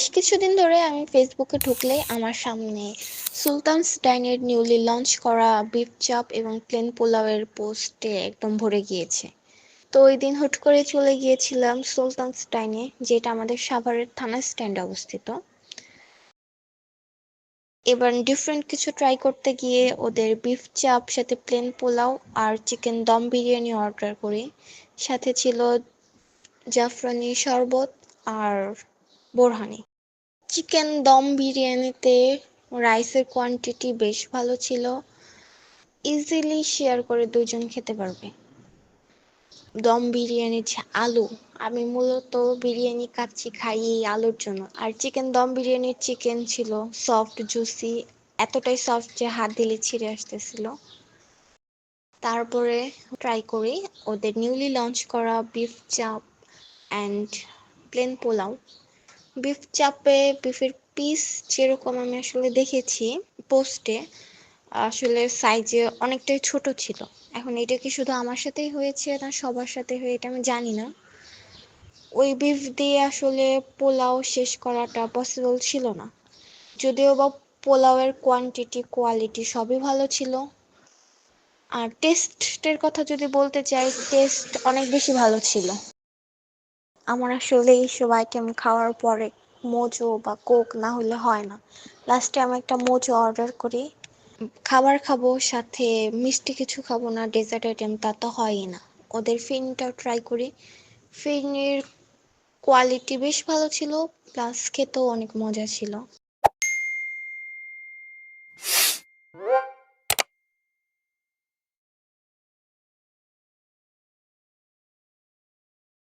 বেশ কিছুদিন ধরে আমি ফেসবুকে ঢুকলেই আমার সামনে সুলতানস ডাইনের নিউলি লঞ্চ করা বিফ চাপ এবং প্লেন পোলাওয়ের পোস্টে একদম ভরে গিয়েছে। তো ওই দিন হুট করে চলে গিয়েছিলাম সুলতানস ডাইনে যেটা আমাদের সাভারের থানা স্ট্যান্ডে অবস্থিত। এবার ডিফারেন্ট কিছু ট্রাই করতে গিয়ে ওদের বিফ চাপ সাথে প্লেন পোলাও আর চিকেন দম বিরিয়ানি অর্ডার করি। সাথে ছিল জাফরানি শরবত আর বোরহানি। চিকেন দম বিরিয়ানিতে রাইসের কোয়ান্টিটি বেশ ভালো ছিল। ইজিলি শেয়ার করে দুজন খেতে পারবে। দম বিরিয়ানির যে আলু, আমি মূলত বিরিয়ানি খাচ্ছি খাই এই আলুর জন্য। আর চিকেন দম বিরিয়ানির চিকেন ছিল সফট জুসি এতটাই সফট যে হাত দিলে ছিঁড়ে আসতেছিল। তারপরে ট্রাই করি ওদের নিউলি লঞ্চ করা বিফ চাপ অ্যান্ড প্লেন পোলাও। বিফ চাপে, বিফের পিস যেরকম আমি আসলে দেখেছি পোস্টে আসলে সাইজে অনেকটাই ছোট ছিল। এখন এটা কি শুধু আমার সাথেই হয়েছে না সবার সাথে হয়ে, এটা আমি জানি না। ওই বিফ দিয়ে আসলে পোলাও শেষ করাটা পসিবল ছিল না। যদিও বা পোলাওয়ের কোয়ান্টিটি কোয়ালিটি সবই ভালো ছিল। আর টেস্টের কথা যদি বলতে চাই টেস্ট অনেক বেশি ভালো ছিল। আমার আসলে এইসব আইটেম খাওয়ার পরে মোজো বা কোক না হলে হয় না। লাস্টে আমি একটা মোজো অর্ডার করি। খাবার খাব, সাথে মিষ্টি কিছু খাব না ডেজার্ট আইটেম তা তো হয়ই না। ওদের ফিনটাও ট্রাই করি। ফিনের কোয়ালিটি বেশ ভালো ছিল প্লাস খেতেও অনেক মজা ছিল।